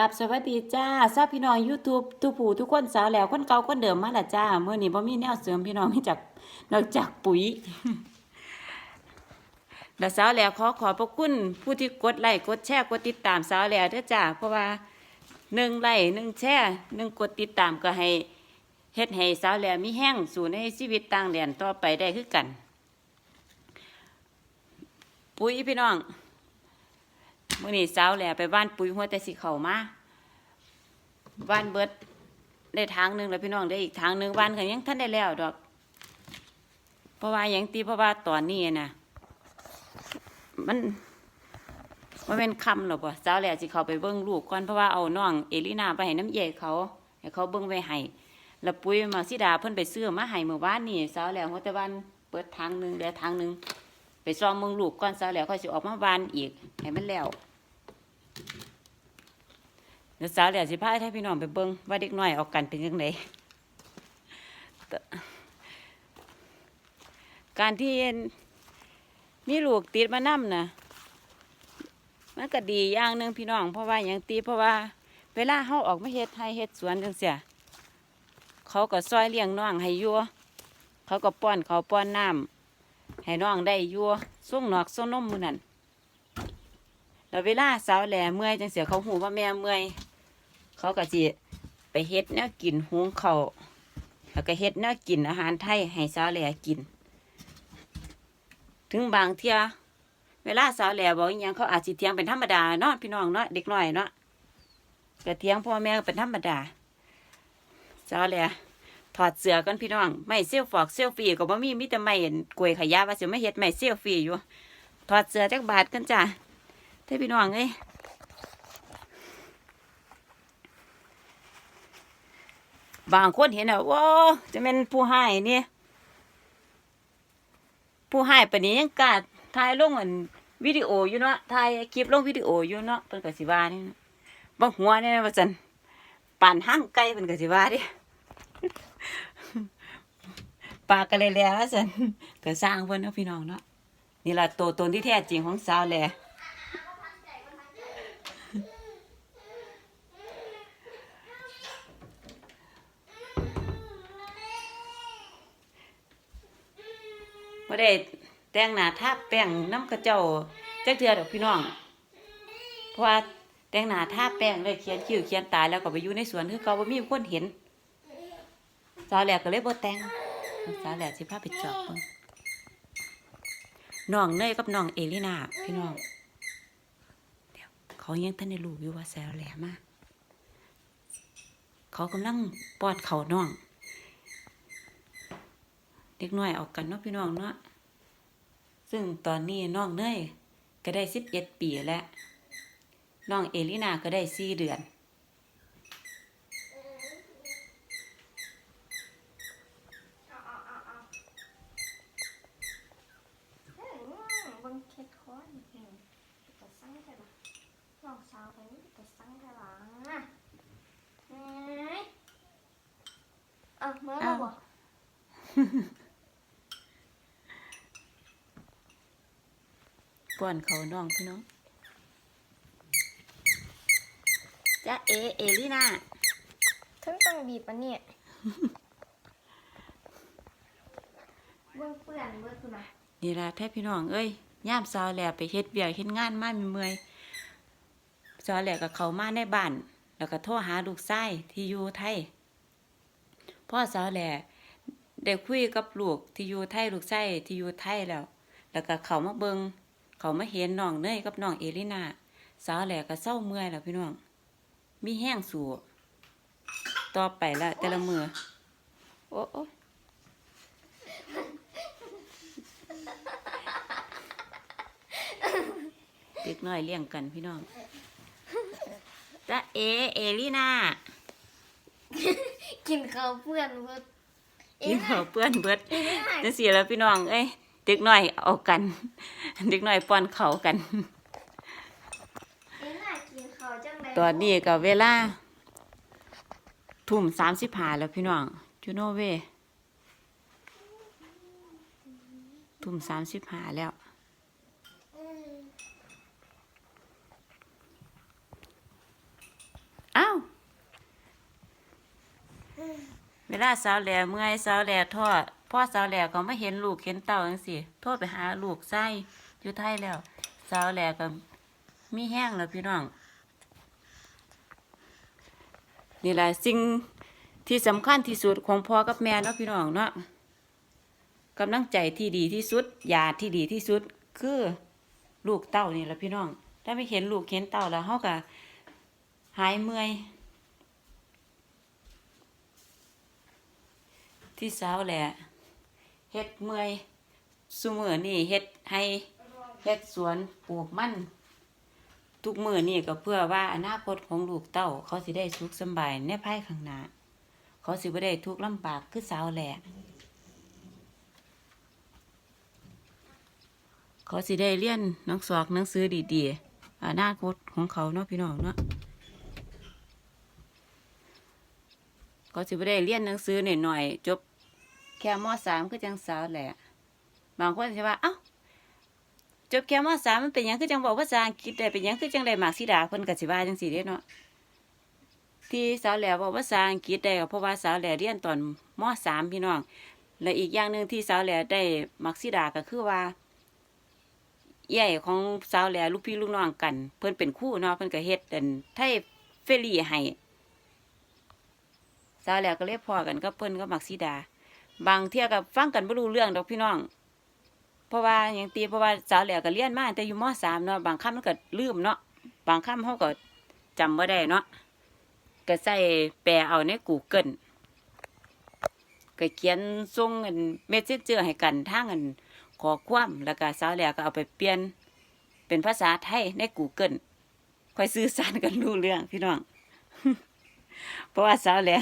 กับสวัสดีจ้าทราบพี่น้อง YouTube ทุกผู้ทุกคนสาวแล้วคนเก่าคนเดิมมาละจ้าเมื่อนี้บ่มีแนวเสริมพี่น้องนอกจากนอกจากปุ๋ยแล้วสาวแล้วขอขอบพระคุณผู้ที่กดไลค์กดแชร์กดติดตามสาวแล้วเด้อจ้าเพราะว่าหนึ่งไลค์หนึ่งแชร์หนึ่งกดติดตามก็ให้เฮ็ดให้สาวแล้วมีแห้งสู่ในชีวิตต่างแดนต่อไปได้คือกัน ปุ๋ยพี่น้อง มื่อนี้สาแหล่ไปบ้านปุ๋ยหัวแต่สิเขามาบ้านเบิดได้ทางหนึ่งแล้วพี่น้องได้อีกทางหนึ่งบ้านก็ยังท่านได้แล้วดอก เพราะว่ายังตีเพราะว่าตอนนี้นะมันมันเป็นคำหรอกป่ะสาแหล่สิเขาไปเบิ้งลูกก่อนเพราะว่าเอาน้องเอลินาไปให้น้ำเย่เขาให้เขาเบิ้งไว้ให้แล้วปุ๋ยมาสิดาเพิ่นไปซื้อมาให้เมื่อวานนี่สาแหล่หัวต่บ้านเปิดทางหนึ่งเดี๋ยวทางหนึ่งไปซ้อมเมืองลูกก่อนสาแหล่ค่อยสิออกมาบ้านอีกให้มันแล้ว เดี๋ยวสาวเหลี่ยสิพาให้พี่น้องไปเบิ่งว่าเด็กน้อยออกกันเป็นยังไงการที่มีลูกติดมานํนะมันก็ดีอย่างหนึ่งพี่น้อง เพราะว่าอย่างตีเพราะว่า เวลาเฮาออกมาเฮ็ดไร่เฮ็ดสวนจังเสียเขาก็ซอยเลี้ยงน้องให้ยัวเขาก็ป้อนเขาป้อนน้ำให้น้องได้ยัวส่งหนอกส่งนมมือนั่นแล้วเวลาสาวแหล่เมื่อยจังเสียเขาหูว่าแม่เมื่อย เขาก็สิไปเฮ็ดแนวกินหุงเขาแล้วก็เฮ็ดแนวกินอาหารไทยให้สาวแหล่กิน ถึงบางเที่ยเวลาสาวแหล่บอกอหยังเขาอาจสิเถียงเป็นธรรมดาเนาะพี่น้องเนาะเด็กน้อยเนาะก็เถียงพ่อแม่เป็นธรรมดาสาวแหล่ถอดเสื้อกันพี่น้องไม่เซลฟอกเซลฟี่ก็บ่มีมีแต่ไม่กล้วยขยะว่าสิไม่เฮ็ดไม่เซลฟี่อยู่ถอดเสื้อจักบาทกันจ้ะเท่พี่น้องเอ้ บางคนเห็นอะว้าจะเป็นผู้ให้นี่ผู้ให้ปนี้ยังกล้าถ่ายลงเหมือนวิดีโออยู่เนาะถ่ายคลิปลงวิดีโออยู่เนาะเป็นกสิวานี่บางหัวเนี่ยว่าจันป่านห้างไก่เป็นกสิวาดิปากกันเลยแล้วว่าจันก็สร้างเพิ่นเนาะพี่น้องเนาะนี่แหละตัวตนที่แท้จริงของสาวแหละ ได้แต่งหน้าทาแป้งน้ำกระเจ้าจักเทือดอกพี่น้อง เพราะว่าแต่งหน้าทาแป้งเลยเขียนคิ้วเขียนตายแล้วก็ไปอยู่ในสวนคือเก่าบ่มีคนเห็นสาวแหลกก็เลยบ่แต่งสาวแหลกสิพาไปจอบเบิ่งน้องเนยกับน้องเอลินาพี่น้องเดี๋ยวเขายังทันได้รู้อยู่ว่าแซวแหลมากเขากำลังปอนเขาน้อง เด็กน้อยออกกันเนาะพี่น้องเนาะซึ่งตอนนี้น้องเนยก็ได้สิบเอ็ดปีแล้วน้องเอลินาก็ได้สี่เดือนเฮ้ยบนเมื่องสาวไปนี่สั่งใช่ปะเฮ้ยอะเมื่อเราบอก ป้อนเขาวน้องพี่น้องจ้าเอเอลินาถึงต้องบีบอันเนี่ยเบื้องเปื่อนเบื้องคุณนะนี่ละแท้พี่น้องเอ้ยย่ามสาวแหล่ไปเฮ็ดเบียกเฮ็ดงานมามีเมื่อยสาวแหล่กับเขามาในบ้านแล้วก็โทรหาลูกชายที่อยู่ไทยพ่อสาวแหล่ได้คุยกับลูกที่อยู่ไทยลูกชายที่อยู่ไทยแล้ว แล้วก็เขามาเบิง เขามาเห็นน้องเนยกับน้องเอลินาสาวแหล่ก็เศร้าเมื่อยแล้วพี่น้อง มีแห้งสู่ต่อไปละแต่ละมือโอ้โอ้เด็กน้อยเลี้ยงกันพี่น้องจ้าเอ เอลินากินข้าวเปื่อนเบื้องกินเขาวเปื้อนเบิดจังซี่แล้วพี่น้อง เอ้ย เด็กน้อยเอากัน เด็กน้อยป้อนเขาวกันเอ็น่ากินข้าวจังเลยตอนนี้ก็เวลาทุ่มสามสิบห้าแล้วพี่น้องจูโนเวทุ่มสามสิบห้าแล้วอืมอ้าวเวลาสาวแหล่เมื่อยสาวแหล่ทอด พ่อสาวแหล่ก็ไม่เห็นลูกเห็นเต่าจังสิโทษไปหาลูกไส้อยู่ไทยแล้ว สาวแหล่ก็มีแห้งแล้วพี่น้อง นี่แหละสิ่งที่สำคัญที่สุดของพ่อกับแม่เนาะพี่น้องเนาะกำลังใจที่ดีที่สุดยาที่ดีที่สุดคือลูกเต้านี่แหละพี่น้อง ถ้าไม่เห็นลูกเห็นเต้าแล้วเขาก็หายเมื่อยที่สาวแหละ เฮ็ดเมื่อยซุมือนี่เฮ็ดให้เฮ็ดสวนปลูกมันทุกมือนี่ก็เพื่อว่าอนาคตของลูกเต้า เขาสิได้สุขสบายในภายข้างหน้าเขาสิบ่ได้ทุกข์ลำบากคือสาวแหละเขาสิได้เรียนหนังสอกหนังสือดีๆอนาคตของเขาเนาะพี่น้องเนาะเขาสิบ่ได้เรียนหนังสือหน่อยๆจบ แค่มสามคือจังสาวแหละ บางคนสิว่า เอ้า จบแค่มสามมันเป็นยังคือจังบอกภาษาอังกฤษได้เป็นยังคือจังได้มากสิดาเพิ่นก็สิว่าจังซี่เด้เนาะ ที่สาวแหล่บอกภาษาอังกฤษได้ก็เพราะว่าสาวแหล่เรียนตอนมสามพี่น้อง และอีกอย่างหนึ่งที่สาวแหล่ได้มักสิดาก็คือว่าใหญ่ของสาวแหล่ลูกพี่ลูกน้องกัน เพิ่นเป็นคู่เนาะเพิ่นก็เฮ็ดอันไทยเฟรีให้สาวแหล่ก็เลยพอกันกับเพิ่นก็มักสิดา บางเที่ยก็ฟังกันบ่รู้เรื่องดอกพี่น้อง เพราะว่าอย่างตีเพราะว่าสาวแหล่ก็เรียนมาแต่อยู่มสามเนาะบางคำมันก็ลืมเนาะบางคำเขาก็จำบ่ได้เนาะก็ใส่แปลเอาใน Google ก็เขียนส่งอันเมสเซนเจอร์ให้กันทางอันขอความแล้วก็สาวแหล่ก็เอาไปเปลี่ยนเป็นภาษาไทยใน Google ค่อยสื่อสารกันรู้เรื่องพี่น้อง เพราะว่าสาวแหล่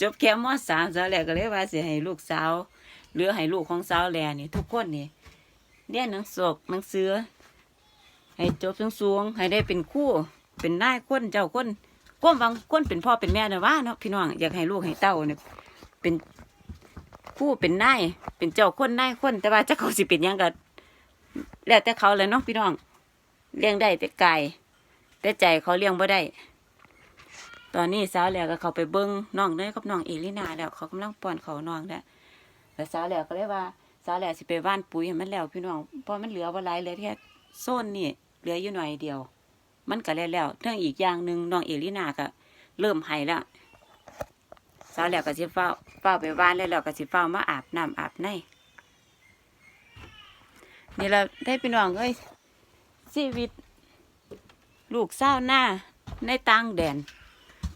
จบแค่มสามสาวแหล่ก็เลยว่าสิให้ลูกสาวหรือให้ลูกของสาวแหล่นี่ ทุกคนนี่เรียนหนังสกหนังเสือ ให้จบสูงๆให้ได้เป็นคู่ เป็นนายคนเจ้าคนก้มวังคนเป็นพ่อเป็นแม่นะว่าเนาะพี่น้องอยากให้ลูกให้เต้าเนี่ยเป็นคู่เป็นนายเป็นเจ้าคนนายคนแต่ว่าเจ้าเขาสิเป็นยังก็แล้วแต่เขาเลยเนาะพี่น้องเลี้ยงได้แต่กายแต่ใจเขาเลี้ยงบ่ได้ ตอนนี้สาวแหล่ก็เขาไปเบิ้งน้องเนยกับน้องเอลินาแล้วเขากำลังป้อนเขาน้องแล้วแล้วสาวแล้วก็เลยว่าสาวแล้วสิไปว่านปุ๋ยให้มันแล้วพี่น้องเพราะมันเหลือบ่หลายเหลยแค่โซนนี่เหลืออยู่หน่อยเดียว มันก็แล้วแล้วเรื่องอีกอย่างหนึ่งน้องเอลินาก็เริ่มให้แล้วสาวแล้วก็สิเฝ้าเฝ้าไปว่านแล้วแล้วก็สิเฝ้ามาอาบน้ำอาบในนี่เราได้พี่น้องเอ้ยชีวิต ลูกสาวหน้าในต่างแดน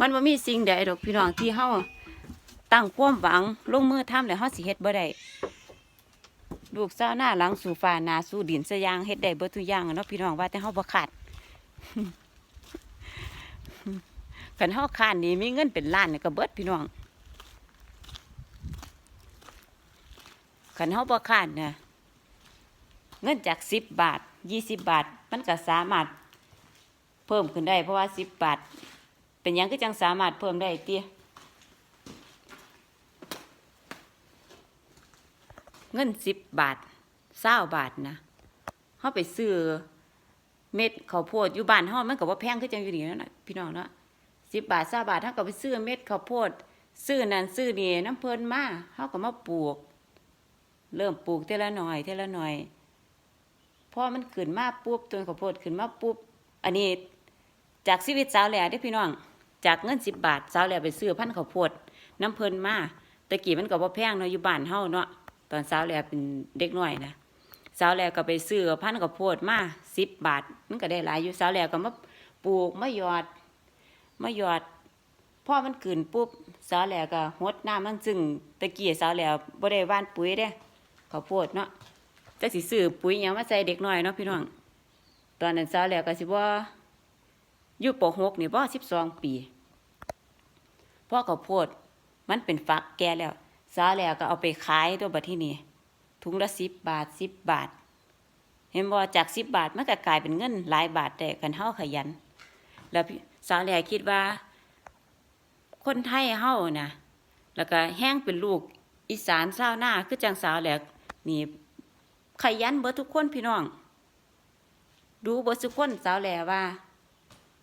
มันว่ามีสิ่งใดดอกพี่น้องที่เฮาตั้งความหวังลงมือทำแล้วเฮาสิเฮ็ดบ่ได้ลูกสาวหน้าหลังสู่ฟ้านาสู่ดินสยางเฮ็ดได้เบิดทุกอย่างเนาะพี่น้องว่าแต่เฮาบ่ขาดคันเฮาขาดนี่มีเงินเป็นล้านนี่ก็เบิดพี่น้องคันเฮาบ่ขาดนะเงินจาก10บาท20บาท มันก็สามารถเพิ่มขึ้นได้เพราะว่า10บาท เป็นยังก็จังสามารถเพิ่มได้เตี้ยเงินสิบบาทเศร้าบาทนะเขาไปซื้อเม็ดข้าวโพดอยู่บ้านเฮามันก็บ่แพงคือจังอยู่นี่นะพี่น้องเนาะสิบบาทเศร้าบาทเฮาก็ไปซื้อเม็ดข้าวโพดซื้อนั่นซื้อนี่น้ำเพิ่นมาเฮาก็มาปลูก เริ่มปลูกเทละหน่อยเทละหน่อยพอมันขึ้นมาปุ๊บต้นข้าวโพดขึ้นมาปุ๊บ อันนี้จากชีวิตสาวแหล่เด้พี่น้อง จากเงินสิบบาทสาวแหล่ไปซื้อพันข้าวโพดน้ำเพลินมาตะกี้มันก็บ่แพงเนาะอยู่บ้านเฮาเนาะตอนสาวแหล่เป็นเด็กน้อยนะสาวแหล่ก็ไปซื้อพันข้าวโพดมาสิบบาทมันก็ได้หลายอยู่สาวแหล่ก็มาปลูกมาหยอดมาหยอดพ่อมันขึ้นปุ๊บสาวแหล่ก็หดน้ำมันซึ่งตะกี้สาวแหล่บ่ได้ว่านปุ๋ยเด้ข้าวโพดเนาะแต่สิซื้อปุ๋ยหยังมาใส่เด็กน้อยเนาะพี่น้องตอนนั้นสาวแหล่ก็สิบ่ อยู่ป .6 นี่บ่12ปีพ่อข้าโพดมันเป็นฝักแก่แล้วสาแล้วก็เอาไปขายตัวบัดที่นี่ถุงละสิบบาทสิบบาท เห็นบ่จากสิบบาทมันก็กลายเป็นเงินหลายบาทแต่กันเฮาขยัน แล้วสาวแหล่คิดว่า คนไทยเฮานะแล้วก็แห้งเป็นลูกอีสานชาวนาคือจังสาวแหล่นี่ขยันเบิดทุกคนพี่น้อง ดูเบิดทุกคนสาวแหล่ว่า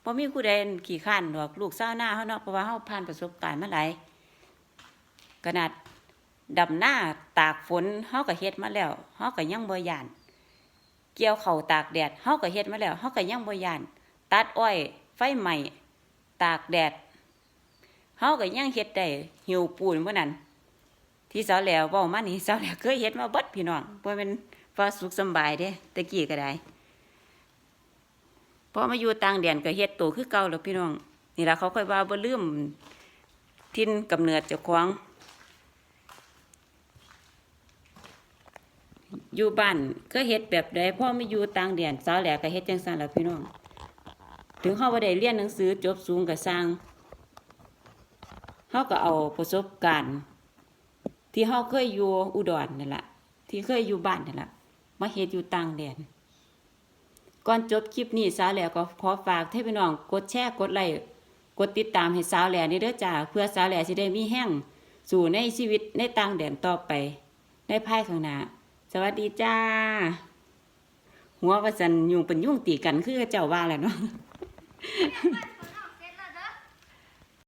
บ่มีผู้ใดขี้ข้านดอกลูกสาหน้าเฮาเนาะเพราะว่าเฮาผ่านประสบการณ์มาหลายขนาดดำหน้าตากฝนเฮาก็เฮ็ดมาแล้วเฮาก็ยังบ่ย่านเกี่ยวเข้าตากแดดเฮาก็เฮ็ดมาแล้วเฮาก็ยังบ่ย่านตัดอ้อยไฟใหม่ตากแดดเฮาก็ยังเฮ็ดได้หิวปูนเมื่อนั้น ที่สาวแล้วเว้ามานี่สาวแล้วเคยเฮ็ดมาเบิดพี่น้องบ่แม่นว่าสุขสบายเด้ตะกี้ก็ได้ อมาอยู่ต่างแดนก็เฮ็ดโตคือเก่าแล้วพี่น้อง นี่ล่ะเขาค่อยว่าบ่ลืมทินกำเนิดเจ้าของอยู่บ้านก็เฮ็ดแบบใดพ่อมาอยู่ต่างแดนสาวแหล้วก็เฮ็ดจังซั่นล่ะพี่น้อง ถึงเฮาบ่ได้เรียนหนังสือจบสูงก็สร้างเฮาก็เอาประสบการณ์ ที่เฮาเคยอยู่อุดรนั่นแหละที่เคยอยู่บ้านนั่นแหละมาเฮ็ดอยู่ต่างแดน ก่อนจบคลิปนี้สาวแหล่ก็ขอฝากให้พี่น้องกดแชร์กดไลค์กดติดตามให้สาวแหล่นี่เด้อจ้าเพื่อสาวแหล่สิได้มีแห้งสู่ในชีวิตในต่างแดนต่อไป ในภายข้างหน้าสวัสดีจ้า หัวว่าสันยุงเป็นยุ่งตีกันคือเจ้าว่าแหละเนาะ